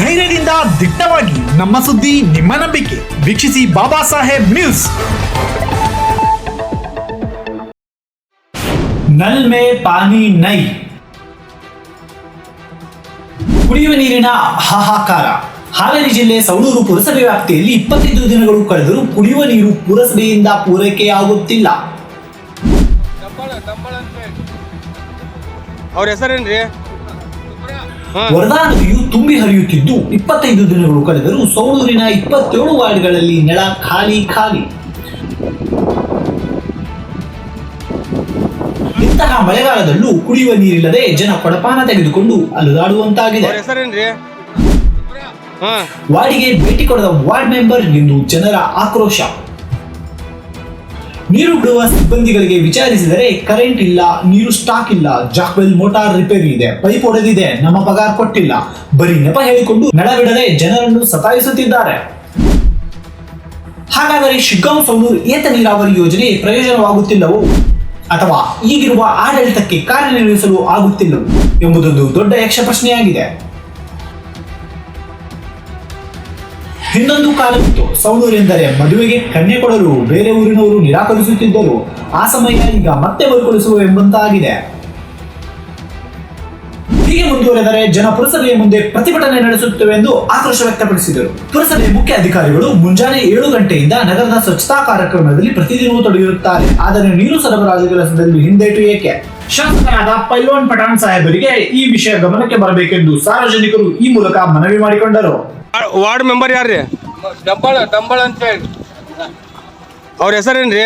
ಧೈರ್ಯದಿಂದ ದಿಟ್ಟವಾಗಿ ನಮ್ಮ ಸುದ್ದಿ ನಿಮ್ಮ ನಂಬಿಕೆ. ವೀಕ್ಷಿಸಿ ಬಾಬಾ ಸಾಹೇಬ್ ನ್ಯೂಸ್. ನಲ್ ಮೇ ಪಾನಿ ನೈ. ಕುಡಿಯುವ ನೀರಿನ ಹಾಹಾಕಾರ. ಹಾವೇರಿ ಜಿಲ್ಲೆ ಸೌಡೂರು ಪುರಸಭೆ ವ್ಯಾಪ್ತಿಯಲ್ಲಿ ಇಪ್ಪತ್ತೈದು ದಿನಗಳು ಕಳೆದರೂ ಕುಡಿಯುವ ನೀರು ಪುರಸಭೆಯಿಂದ ಪೂರೈಕೆಯಾಗುತ್ತಿಲ್ಲ. ಅವ್ರ ಹೆಸರೇನ್ರಿ? ವರದಾ ನದಿಯು ತುಂಬಿ ಹರಿಯುತ್ತಿದ್ದು ಇಪ್ಪತ್ತೈದು ದಿನಗಳು ಕಳೆದರೂ ಸೌಳೂರಿನ ಇಪ್ಪತ್ತೇಳು ವಾರ್ಡ್ಗಳಲ್ಲಿ ನೆಲ ಖಾಲಿ ಖಾಲಿ. ಇಂತಹ ಮಳೆಗಾಲದಲ್ಲೂ ಕುಡಿಯುವ ನೀರಿಲ್ಲದೆ ಜನ ಕೊಡಪಾನ ತೆಗೆದುಕೊಂಡು ಅಲುಗಾಡುವಂತಾಗಿದೆ ಅವ್ರ ವಾರ್ಡಿಗೆ ಭೇಟಿ ಕೊಡದ ವಾರ್ಡ್ ಮೆಂಬರ್ ಎಂದು ಜನರ ಆಕ್ರೋಶ. ನೀರು ಬಿಡುವ ಸಿಬ್ಬಂದಿಗಳಿಗೆ ವಿಚಾರಿಸಿದರೆ ಕರೆಂಟ್ ಇಲ್ಲ, ನೀರು ಸ್ಟಾಕ್ ಇಲ್ಲ ಜಾಕ್ವೆಲ್ ಮೋಟಾರ್ ರಿಪೇರಿ ಇದೆ ಪೈಪ್ ಒಡೆದಿದೆ, ನಮ್ಮ ಪಗಾರ್ ಕೊಟ್ಟಿಲ್ಲ. ಬರೀ ನೆಪ ಹೇಳಿಕೊಂಡು ನಳ ಬಿಡದೆ ಜನರನ್ನು ಸತಾಯಿಸುತ್ತಿದ್ದಾರೆ. ಹಾಗಾದರೆ ಶಿಗ್ಗಾಂವ್ ಸೌಲೂರ್ ಏತ ನೀರಾವರಿ ಯೋಜನೆ ಪ್ರಯೋಜನವಾಗುತ್ತಿಲ್ಲವೋ? ಅಥವಾ ಈಗಿರುವ ಆಡಳಿತಕ್ಕೆ ಕಾರ್ಯನಿರ್ವಹಿಸಲು ಆಗುತ್ತಿಲ್ಲವೋ? ಎಂಬುದೊಂದು ದೊಡ್ಡ ಯಕ್ಷ ಪ್ರಶ್ನೆಯಾಗಿದೆ. ಹಿಂದೊಂದು ಕಾಲವಿತ್ತು ಸೌಲೂರೆಂದರೆ ಮದುವೆಗೆ ಕನ್ಯೆ ಕೊಡಲು ಬೇರೆ ಊರಿನವರು ನಿರಾಕರಿಸುತ್ತಿದ್ದರು. ಆ ಸಮಯ ಈಗ ಮತ್ತೆ ಮರುಕಳಿಸುವ ಎಂಬಂತಾಗಿದೆ. ಹೀಗೆ ಮುಂದುವರೆದರೆ ಜನ ಪುರಸಭೆಯ ಮುಂದೆ ಪ್ರತಿಭಟನೆ ನಡೆಸುತ್ತೇವೆ ಎಂದು ಆಕ್ರೋಶ ವ್ಯಕ್ತಪಡಿಸಿದರು. ಪುರಸಭೆ ಮುಖ್ಯ ಅಧಿಕಾರಿಗಳು ಮುಂಜಾನೆ ಏಳು ಗಂಟೆಯಿಂದ ನಗರದ ಸ್ವಚ್ಛತಾ ಕಾರ್ಯಕ್ರಮದಲ್ಲಿ ಪ್ರತಿದಿನವೂ ತೊಡಗಿರುತ್ತಾರೆ. ಆದರೆ ನೀರು ಸರಬರಾಜು ಕೆಲಸದಲ್ಲಿ ಹಿಂದೇಟು ಏಕೆ? ಶಾಸಕರಾದ ಪೈಲ್ವಾನ್ ಪಠಾಣ್ ಸಾಹೇಬರಿಗೆ ಈ ವಿಷಯ ಗಮನಕ್ಕೆ ಬರಬೇಕೆಂದು ಸಾರ್ವಜನಿಕರು ಈ ಮೂಲಕ ಮನವಿ ಮಾಡಿಕೊಂಡರು. ವಾರ್ಡ್ ಮೆಂಬರ್ ಯಾರ್ರಿ? ಡಂಬಳ ಡಂಬಳ ಅಂತ ಹೇಳಿ. ಅವ್ರ ಹೆಸರೇನ್ರಿ?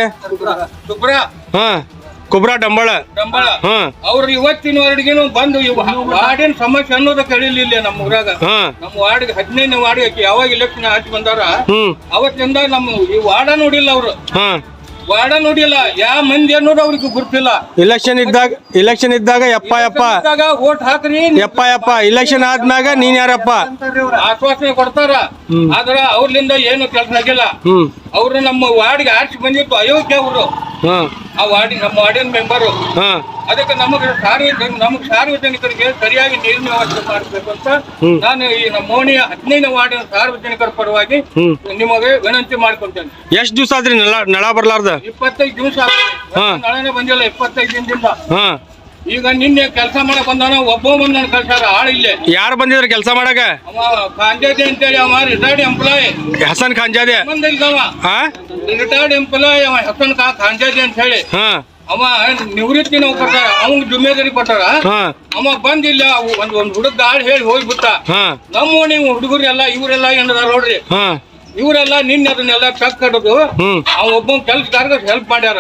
ಸುಬ್ರ ಹಾಂ ಕುಬ್ರಾ ಡಂಬಳ. ಡಂಬಳ. ಹಾಂ. ಅವ್ರು ಇವತ್ತಿನವರೆಗಿನೂ ಬಂದು ಇವ್ ವಾರ್ಡಿನ ಸಮಸ್ಯೆ ಅನ್ನೋದ ಕಳಿಲಿಲ್ಲ ನಮ್ಮ ಊರಾಗ. ಹಾಂ. ನಮ್ಮ ವಾರ್ಡ್ಗೆ ಹದಿನೈದನೇ ವಾರ್ಡ್ ಯಾವಾಗ ಇಲೆಕ್ಷನ್ ಆಚೆ ಬಂದಾರ? ಹ್ಞೂ ಅವತ್ತಿಂದ ನಮ್ಮ ಈ ವಾರ್ಡ ನೋಡಿಲ್ಲ ಅವ್ರು. ಹಾಂ. ವಾರ್ಡ ನೋಡಿಲ್ಲ ಯಾವ ಮಂದಿ ಅನ್ನೋದು ಅವ್ರಿಗೆ ಗುರುತಿಲ್ಲ. ಇಲೆಕ್ಷನ್ ಇದ್ದಾಗ ಇಲೆಕ್ಷನ್ ಇದ್ದಾಗ ಯಪ್ಪ ಯಪ್ಪ. ವೋಟ್ ಹಾಕ್ರಿ ಯಪ್ಪ ಯಪ್ಪ. ಇಲೆಕ್ಷನ್ ಆದ್ಮ್ಯಾಗ ನೀನ್ ಯಾರಪ್ಪ? ಆಶ್ವಾಸನೆ ಕೊಡ್ತಾರ. ಆದ್ರ ಅವ್ರಲಿಂದ ಏನು ಕೆಲಸ ಆಗಿಲ್ಲ. ಹ್ಮ್. ಅವ್ರು ನಮ್ಮ ವಾರ್ಡ್ಗೆ ಆರ್ಸಿ ಬಂದಿತ್ತು ಅಯೋಗ್ಯ ಅವರು. ಹಾಂ. ಆ ವಾರ್ಡಿ ನಮ್ಮ ವಾರ್ಡಿನ ಮೆಂಬರು ಹಾಂ. ಅದಕ್ಕೆ ನಮಗೆ ಸಾರ್ವಜನಿಕ ನಮಗೆ ಸಾರ್ವಜನಿಕರಿಗೆ ಸರಿಯಾಗಿ ನೀರಿನ ವ್ಯವಸ್ಥೆ ಮಾಡಬೇಕು ಅಂತ ನಾನು ಈ ನಮ್ಮ ಮೋಣಿಯ ಹದಿನೈದನೇ ವಾರ್ಡಿನ ಸಾರ್ವಜನಿಕರ ಪರವಾಗಿ ನಿಮಗೆ ವಿನಂತಿ ಮಾಡ್ಕೊಂತೇನೆ. ಎಷ್ಟು ದಿವಸ ಆದ್ರಿ ನಳ ನಳ ಬರ್ಲಾರ್ದ? ಇಪ್ಪತ್ತೈದು ದಿವಸ. ನಾಳೆನೆ ಬಂದಿಲ್ಲ ಇಪ್ಪತ್ತೈದು ದಿನದಿಂದ. ಹಾಂ. ಈಗ ನಿನ್ನೆ ಕೆಲಸ ಮಾಡಕ್ ಬಂದಾನ ಒಬ್ಬ ಬಂದ ಕಳ್ಸಾರ ಆಳು ಇಲ್ಲೇ. ಯಾರು ಬಂದಿದ್ರು ಕೆಲಸ ಮಾಡಕ ಕಾಂಜಾಜಿ ಅಂತೇಳಿ ಅವ ರಿಟೈರ್ಡ್ ಎಂಪ್ಲಾಯ್ ಹಸನ್ ಖಾಂಜಾದೆ. ಬಂದಿಲ್ಲ ರಿಟೈರ್ಡ್ ಎಂಪ್ಲಾಯ್ ಅವ ಹೆಸನ್ ಕಾ ಖಾಂಜಾಜಿ ಅಂತ ಹೇಳಿ. ಅವ ನಿವೃತ್ತಿ ನೌಕರ ಅವ್ನ ಜುಮ್ಮೆದಾರಿ ಕೊಟ್ಟಾರ? ಅವ ಬಂದಿಲ್ಲ ಒಂದ್ ಒಂದ್ ಹುಡುಗ ಆಳ್ ಹೇಳಿ ಹೋಗ್ಬಿಟ್ಟ. ಬಿಟ್ಟ ನಮ್ಮ ನೀವು ಹುಡುಗರೆಲ್ಲ ಇವರೆಲ್ಲ ಏನದಾರ ನೋಡ್ರಿ? ಇವರೆಲ್ಲ ನಿನ್ನೆ ಅದನ್ನೆಲ್ಲ ಚೆಕ್ ಕಟ್ಟದು ಅವ ಒಬ್ಬ ಕೆಲ್ಸಗಾರಗ ಹೆಲ್ಪ್ ಮಾಡ್ಯಾರ.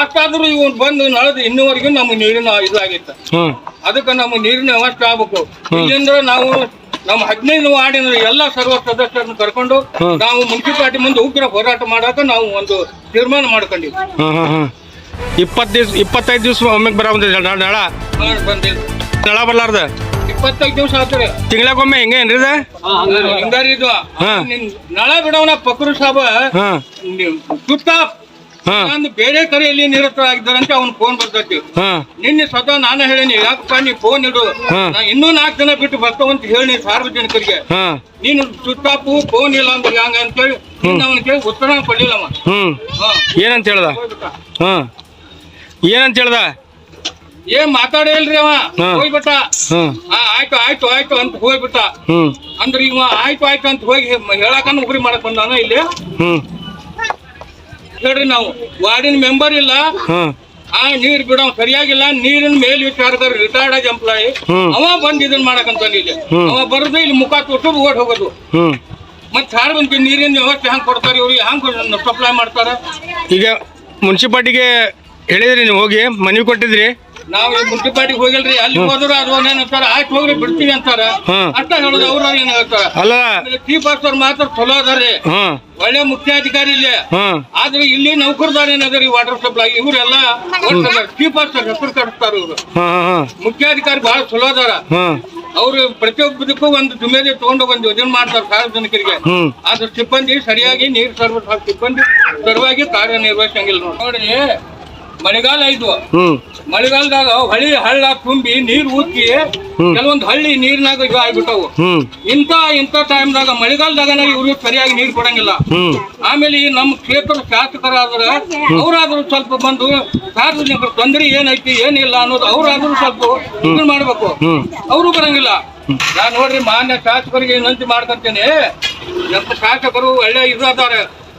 ಅಷ್ಟಾದ್ರು ಇವನ್ ಬಂದು ನಳದ ಇನ್ನುವರೆಗೂ ನಮ್ಗೆ ನೀರಿನ ಇದಾಗಿತ್ತ ಅದಕ್ಕೆ ನಮ್ಗೆ ನೀರಿನ ವ್ಯವಸ್ಥೆ ಆಗ್ಬೇಕು. ಇಲ್ಲಿಂದ್ರ ನಾವು ನಮ್ಮ ಹದಿನೈದು ವಾರ್ಡಿನ ಎಲ್ಲ ಸರ್ವ ಸದಸ್ಯರನ್ನು ಕರ್ಕೊಂಡು. ನಾವು ಮುನ್ಸಿಪಾಲಿಟಿ ಮುಂದೆ ಉಗ್ರ ಹೋರಾಟ ಮಾಡಾಕ ನಾವು ಒಂದು ತೀರ್ಮಾನ ಹಾ ಇಪ್ಪತ್ತು ದಿವ್ಸ ಇಪ್ಪತ್ತೈದು ದಿವ್ಸ ಒಮ್ಮೆ ಬರ ನಳ ಬಂದಿವಿ ನಳ ಬರ್ಲಾರ್ದ? ಇಪ್ಪತ್ತೈದು ದಿವಸ ಆತ್ರಿ ತಿಂಗಳಿಗೊಮ್ಮೆ ಹೆಂಗೆ ಏನ್ರಿ ಇದು? ಹಿಂಗಾರಿ ಇದು. ಹಾ. ನಿನ್ ನಳ ಬಿಡವನ ಪಕ್ರು ಸಾಬ. ಸುತ್ತ ಹಾ. ನಾನು ಬೇರೆ ಕಡೆ ಇಲ್ಲಿ ನಿರತರಾಗಿದ್ದಾರಂತೆ ಅವ್ನ ಫೋನ್ ಬರ್ತೈತಿ ನಿನ್ನೆ ಸ್ವತಃ ನಾನು ಹೇಳೀನಿ ಯಾಕಪ್ಪ ನೀ ಫೋನ್ ಇಡು. ಇನ್ನೂ ನಾಲ್ಕು ಜನ ಬಿಟ್ಟು ಬರ್ತಾವಂತ ಹೇಳಿ ಸಾರ್ವಜನಿಕರಿಗೆ. ನೀನು ಸುತ್ತಾಪು ಫೋನ್ ಇಲ್ಲ ಅಂದ್ರೆ ಹಂಗ ಅಂತೇಳಿ ಅವನಿಗೆ ಉತ್ತರ ಕೊಡ್ಲಿಲ್ಲಮ್ಮ. ಏನಂತ ಹೇಳ್ದ? ಏನಂತ ಹೇಳ್ದ? ಏನ್ ಮಾತಾಡೇ ಇಲ್ರಿ ಅವ. ಹೋಗ್ಬಿಟ್ಟ. ಆಯ್ತು ಆಯ್ತು ಆಯ್ತು ಅಂತ ಹೋಗ್ಬಿಟ್ಟ. ಅಂದ್ರೆ ಇವ ಆಯ್ತು ಆಯ್ತು ಅಂತ ಹೋಗಿ ಹೇಳಕನ್ನ ಉಗ್ರಿ ಮಾಡಕ್ ಬಂದಾನ ಇಲ್ಲಿ? ಹೇಳ್ರಿ ನಾವು. ವಾರ್ಡಿನ ಮೆಂಬರ್ ಇಲ್ಲ. ಆ ನೀರ್ ಬಿಡೋ ಸರಿಯಾಗಿಲ್ಲ. ನೀರಿನ ಮೇಲ್ವಿಚಾರಕರ ರಿಟೈರ್ಡ್ ಎಂಪ್ಲಾಯಿ ಹ್ಮ್. ಅವ ಬಂದ್ ಇದನ್ ಮಾಡಕಂತ ಇಲ್ಲಿ ಅವ ಬರ್ದು ಇಲ್ಲಿ ಮುಖ ತೊಟ್ಟು ಓಟ್ ಹೋಗೋದು. ಮತ್ ಸಾರ್ವಜನಿಕ ನೀರಿನ ವ್ಯವಸ್ಥೆ ಹೆಂಗ್ ಕೊಡ್ತಾರೆ ಇವ್ರಿಗೆ ಹೆಂಗ್ ಸಪ್ಲೈ ಮಾಡ್ತಾರ? ಈಗ ಮುನ್ಸಿಪಾಲ್ಟಿಗೆ ಹೇಳಿದ್ರಿ ನೀವು ಹೋಗಿ ಮನವಿ ಕೊಟ್ಟಿದ್ರಿ. ನಾವ್ ಮುನ್ಸಿಪಾಲಿಟಿಗೆ ಹೋಗಿಲ್ರಿ? ಅಲ್ಲಿ ಹೋದ್ರೆ ಅದು ಏನಂತಾರ? ಆಯ್ತು ಹೋಗ್ರಿ ಬಿಡ್ತೀವಿ ಅಂತಾರ. ಅಂತ ಹೇಳೋದು ಅವ್ರ ಏನ್ ಹೇಳ್ತಾರ ಅಲ್ಲ. ಚೀಫ್ ಆಫೀಸರ್ ಮಾತ್ರ ಚಲೋ ಅದಾರಿ ಹ್ಮ್. ಒಳ್ಳೆ ಮುಖ್ಯಾಧಿಕಾರಿ ಇಲ್ಲಿ. ಹ್ಮ್. ಆದ್ರೆ ಇಲ್ಲಿ ನೌಕರದಾರ ಏನದರಿ ವಾಟರ್ ಸಪ್ಲೈ ಇವರೆಲ್ಲ ಚೀಫ್ ಆಫೀಸರ್ ಹೆಸರು ಕಟ್ಟಿಸ್ತಾರ ಇವ್ರು. ಮುಖ್ಯಾಧಿಕಾರಿ ಬಹಳ ಚಲೋ ಅದಾರ. ಹ್ಮ್. ಅವ್ರು ಪ್ರತಿಯೊಬ್ಬದಕ್ಕೂ ಒಂದು ಜುಮೇದಿ ತಗೊಂಡು ಒಂದು ಯೋಜನೆ ಮಾಡ್ತಾರೆ ಸಾರ್ವಜನಿಕರಿಗೆ ಹ್ಮ್. ಆದ್ರೆ ಸಿಬ್ಬಂದಿ ಸರಿಯಾಗಿ ನೀರು ಸರ್ವಿಸ್ ಸಿಬ್ಬಂದಿ ಸರಿಯಾಗಿ ಕಾರ್ಯನಿರ್ವಹಿಸಂಗಿಲ್ಲ ನೋಡಿ ನೋಡ್ರಿ ಮಳೆಗಾಲ ಇದು. ಹ್ಮ್. ಮಳೆಗಾಲದಾಗ ಹಳ್ಳಿ ಹಳ್ಳ ತುಂಬಿ ನೀರ್ ಉಕ್ಕಿ ಕೆಲವೊಂದು ಹಳ್ಳಿ ನೀರಿನಾಗ ಇದು ಆಗ್ಬಿಟ್ಟವು. ಇಂತ ಇಂತ ಇಂಥ ಟೈಮ್ದಾಗ ಮಳೆಗಾಲದಾಗ ಇವ್ರಿಗೆ ಸರಿಯಾಗಿ ನೀರು ಕೊಡಂಗಿಲ್ಲ. ಆಮೇಲೆ ಈ ನಮ್ಮ ಕ್ಷೇತ್ರದ ಶಾಸಕರಾದ್ರೆ ಅವರಾದ್ರೂ ಸ್ವಲ್ಪ ಬಂದು ಸಾರ್ವಜನಿಕರ ತೊಂದರೆ ಏನೈತಿ ಏನಿಲ್ಲ ಅನ್ನೋದು ಅವರಾದ್ರೂ ಸ್ವಲ್ಪ ಇದು ಮಾಡ್ಬೇಕು. ಅವರು ಬರಂಗಿಲ್ಲ. ನಾ ನೋಡ್ರಿ ಮಾನ್ಯ ಶಾಸಕರಿಗೆ ವಿನಂತಿ ಮಾಡ್ಕೊಂತೇನೆ ನಮ್ಮ ಶಾಸಕರು ಒಳ್ಳೆ ಇದಾದಾರ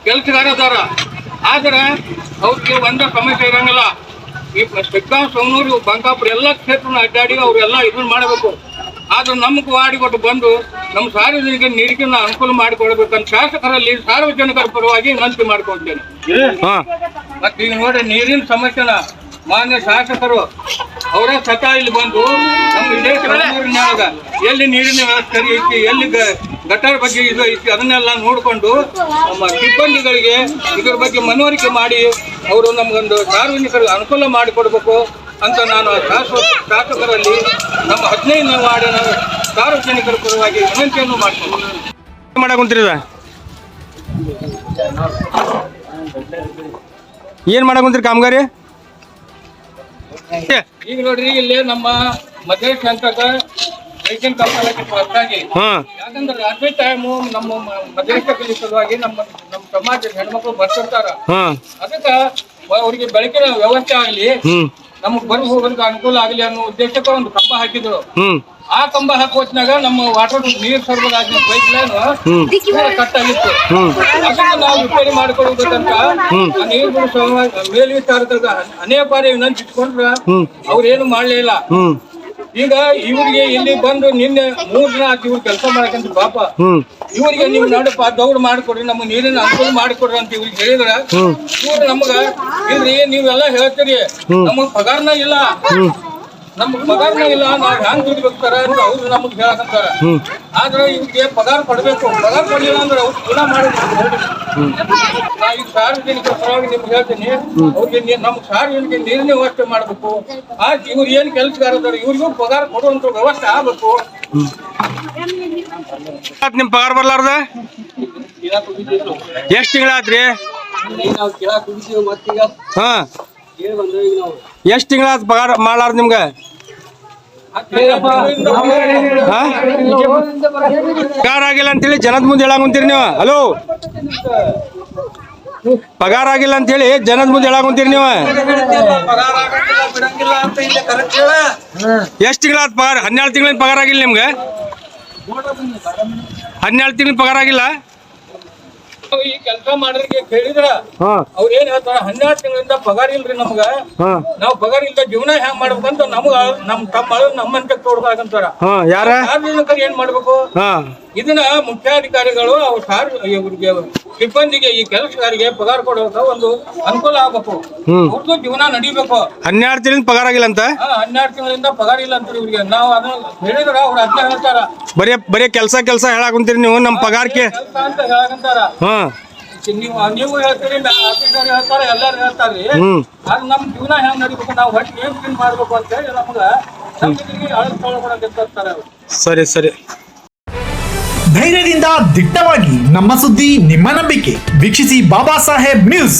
ಕೆಲಸಗಾರ ಅದಾರ. ಆದ್ರೆ ಅವ್ರಿಗೆ ಒಂದ ಸಮಸ್ಯೆ ಇರಂಗಿಲ್ಲ. ಈ ಸೋನೂರು ಬಂಕಾಪುರ ಎಲ್ಲ ಕ್ಷೇತ್ರ ಅಡ್ಡಾಡಿ ಅವರೆಲ್ಲ ಇದನ್ನ ಮಾಡಬೇಕು. ಆದ್ರೆ ನಮ್ಗೆ ವಾಡಿ ಕೊಟ್ಟು ಬಂದು ನಮ್ಮ ಸಾರ್ವಜನಿಕ ನೀರಿಗೆ ಅನುಕೂಲ ಮಾಡಿಕೊಡ್ಬೇಕಂತ ಶಾಸಕರಲ್ಲಿ ಸಾರ್ವಜನಿಕರ ಪರವಾಗಿ ವಿನಂತಿ ಮಾಡ್ಕೊಳ್ತೇನೆ. ಮತ್ತೆ ಈಗ ನೋಡ್ರಿ ನೀರಿನ ಸಮಸ್ಯೆನ ಮಾನ್ಯ ಶಾಸಕರು ಅವರ ಸತ ಇಲ್ಲಿ ಬಂದು ನಮ್ಮ ಇದೇ ಎಲ್ಲಿ ನೀರಿನ ವ್ಯವಸ್ಥೆ ಐತಿ ಎಲ್ಲಿ ಗ- ಗಟಾರ ಬಗ್ಗೆ ಇದು ಐತಿ ಅದನ್ನೆಲ್ಲ ನೋಡಿಕೊಂಡು ನಮ್ಮ ಸಿಬ್ಬಂದಿಗಳಿಗೆ ಇದ್ರ ಬಗ್ಗೆ ಮನವರಿಕೆ ಮಾಡಿ ಅವರು ನಮಗೊಂದು ಸಾರ್ವಜನಿಕರಿಗೆ ಅನುಕೂಲ ಮಾಡಿಕೊಡ್ಬೇಕು ಅಂತ ನಾನು ಶಾಸಕ ಶಾಸಕರಲ್ಲಿ ನಮ್ಮ ಹದಿನೈದನೇ ವಾರ್ಡಿನ ಸಾರ್ವಜನಿಕರ ಪರವಾಗಿ ವಿನಂತಿಯನ್ನು ಮಾಡ್ತೀನಿ ಏನ್ ಏನು ಕುಂತೀರಿ ಇದ? ಏನ್ ಮಾಡಕ್ ಕಾಮಗಾರಿ ಈಗ ನೋಡ್ರಿ ಇಲ್ಲಿ ನಮ್ಮ ಮಧೇಶ್ ಅಂತ ರೈತನ ಕಂಪನಿ ಹೊರತಾಗಿ ಯಾಕಂದ್ರೆ ರಾತ್ರಿ ಟೈಮು ನಮ್ಮ ಮ- ಮಧ್ಯಸ್ಥಕಲಿ ಸಲುವಾಗಿ ನಮ್ಮ ನಮ್ಮ ಸಮಾಜದ ಹೆಣ್ಮಕ್ಳು ಬರ್ತಿರ್ತಾರ. ಅದಕ್ಕ ಅವ್ರಿಗೆ ಬೆಳಕಿನ ವ್ಯವಸ್ಥೆ ಆಗ್ಲಿ ನಮಗ್ ಬರ್ ಹೋಗೋದಕ್ಕೆ ಅನುಕೂಲ ಆಗಲಿ ಅನ್ನೋ ಉದ್ದೇಶಕ್ಕೆ ಒಂದು ಕಂಬ ಹಾಕಿದ್ರು. ಆ ಕಂಬ ಹಾಕೋತ್ನಾಗ ನಮ್ಮ ವಾಟರ್ ನೀರ್ ಸರ್ಬರಾಜ್ ಪೈಪ್ ಲೈನ್ ಕಟ್ ಆಗಿತ್ತು. ಅದನ್ನ ನಾವು ರಿಪೇರಿ ಮಾಡ್ಕೊಳ್ಬೇಕಂತ ನೀರು ನೀರುಗಳು ಸಮ- ಮೇಲ್ವಿಚಾರದಾಗ ಅನೇಕ ಬಾರಿ ವಿನಂತಿ ಇಟ್ಕೊಂಡ್ರ ಅವ್ರೇನು ಮಾಡ್ಲೇ ಇಲ್ಲ. ಹ್ಮ್. ಈಗ ಇವ್ರಿಗೆ ಇಲ್ಲಿ ಬಂದು ನಿನ್ನೆ ಮೂರ್ ದಿನ ಆಯ್ತು ಇವ್ರು ಕೆಲಸ ಮಾಡಕಂತ ಪಾಪ. ಇವರಿಗೆ ಇವ್ರಿಗೆ ನೀವು ನೋಡಪ್ಪ ದೌಡ್ ಮಾಡಿಕೊಡ್ರಿ ನಮ್ಗೆ ನೀರಿನ ಅನುಕೂಲ ಮಾಡಿಕೊಡ್ರಿ ಅಂತ ಇವ್ರಿಗೆ ಹೇಳಿದ್ರ. ಇವ್ರು ನಮ್ಗ ಇಲ್ರಿ ನೀವೆಲ್ಲ ಹೇಳ್ತೀರಿ. ನಮಗ್ ಪಗಾರನ ಇಲ್ಲ. ನಮಗ್ ಪಗಾರನ ಇಲ್ಲ ನಾವು ಹ್ಯಾಂಗ್ ದುಡಿಬೇಕು ಸರ್ ಅಂತ ಅವ್ರು ನಮಗ್ ಹೇಳಕಂತಾರ ಆದ್ರೆ ಇವ್ರಿಗೆ ಪಗಾರ ಪಡಬೇಕು ಪಗಾರ ಕೊಡ್ಲಿಲ್ಲ ಅಂದ್ರೆ ಅವ್ರು ಗುಣ ಮಾಡಬೇಕು ನಾ ಈಗ ಸಾರ್ವಜನಿಕ ಪರವಾಗಿ ನಿಮ್ಗೆ ಹೇಳ್ತೀನಿ. ಅವ್ರಿಗೆ ನಮ್ಗೆ ಸಾರ್ವಜನಿಕ ನೀರಿನ ವ್ಯವಸ್ಥೆ ಮಾಡ್ಬೇಕು. ಆ ಇವ್ರು ಏನು ಕೆಲಸಗಾರ ಅದಾರ ಇವ್ರಿಗೂ ಪಗಾರ ಕೊಡುವಂತ ವ್ಯವಸ್ಥೆ ಆಗ್ಬೇಕು. ನಿಮ್ ಪಗಾರ ಬರ್ಲಾರ್ದ? ಎಷ್ಟ್ ತಿಂಗಳ ಆತ್ರಿ? ಹಾ. ಎಷ್ಟ್ ತಿಂಗಳ ಪಗಾರ ಮಾಡ್ಲಾರ ನಿಮ್ಗೆ? ಹಾ? ಪಗಾರ ಆಗಿಲ್ಲ ಅಂತೇಳಿ ಜನದ ಮುಂದೆ ಹೇಳಾಗ ಕುಂತೀರಿ ನೀವು. ಹಲೋ? ಪಗಾರ ಆಗಿಲ್ಲ ಅಂತೇಳಿ ಜನದ ಮುಂದೆ ಹೇಳಾಗ ಕುಂತೀರಿ ನೀವು. ಎಷ್ಟು ತಿಂಗಳ ಪಗಾರ? ಹನ್ನೆರಡು ತಿಂಗಳಿನ ಪಗಾರ ಆಗಿಲ್ಲ ನಿಮ್ಗೆ? ಹನ್ನೆರಡು ತಿಂಗಳ ಪಗಾರ ಆಗಿಲ್ಲ? ಈ ಕೆಲಸ ಮಾಡೋರಿಗೆ ಕೇಳಿದ್ರ ಅವ್ರ ಏನ್ ಹೇಳ್ತಾರ ಹನ್ನೆರಡು ತಿಂಗಳಿಂದ ಪಗಾರ ಇಲ್ರಿ ನಮ್ಗ. ನಾವ್ ಪಗಾರ ಇಲ್ದ ಜೀವನ ಹೆಂಗ್ ಮಾಡ್ಬೇಕಂತ ನಮ್ಗ ನಮ್ ತಮ್ಮ ನಮ್ಮಂತ ಯಾರ? ಸಾರ್ವಜನಿಕರು ಏನ್ ಮಾಡ್ಬೇಕು? ಇದನ್ನ ಮುಖ್ಯಾಧಿಕಾರಿಗಳು ಅವ್ರ ಸಾರ್ ಇವ್ರಿಗೆ ಸಿಬ್ಬಂದಿಗೆ ಈ ಕೆಲಸಗಾರಿಗೆ ಪಗಾರ ಕೊಡೋಕ ಒಂದು ಅನುಕೂಲ ಆಗಬೇಕು. ಅವ್ರದ್ದು ಜೀವನ ನಡಿಬೇಕು. ಹನ್ನೆರಡು ತಿಂಗಳಿಂದ ಪಗಾರ ಆಗಿಲ್ಲ ಅಂತ ಹನ್ನೆರಡು ತಿಂಗಳಿಂದ ಪಗಾರ ಇಲ್ಲ ಅಂತ ಇವ್ರಿಗೆ. ನಾವು ಅದನ್ನ ಹೇಳಿದ್ರ ಅವ್ರ ಅದನ್ನ ಹೇಳ್ತಾರ. ಬರೀ ಬರೀ ಕೆಲಸ ಕೆಲಸ ಹೇಳಾಕಂತೀರಿ ಕುಂತೀರಿ ನೀವು ನಮ್ಮ ಪಗಾರಕ್ಕೆ ಅಂತ ಹೇಳಕಂತಾರ ಹಾ. ನೀವು ನೀವು ಹೇಳ್ತೀರಿ ಆಫೀಸರ್ ಹೇಳ್ತಾರೆ ಎಲ್ಲಾರು ಹೇಳ್ತಾರ್ರಿ ಹ್ಮ್. ಆದ್ರೆ ನಮ್ ಜೀವನ ಹೆಂಗ್ ನಡಿಬೇಕು? ನಾವು ಹೊಟ್ಟೆ ಏನ್ ತಿನ್ ಮಾಡ್ಬೇಕು ಅಂತ ಹೇಳಿ ನಮ್ಗ ಅವ್ರು. ಸರಿ ಸರಿ. ಧೈರ್ಯದಿಂದ ದಿಟ್ಟವಾಗಿ ನಮ್ಮ ಸುದ್ದಿ ನಿಮ್ಮ ನಂಬಿಕೆ. ವೀಕ್ಷಿಸಿ ಬಾಬಾ ಸಾಹೇಬ್ ನ್ಯೂಸ್.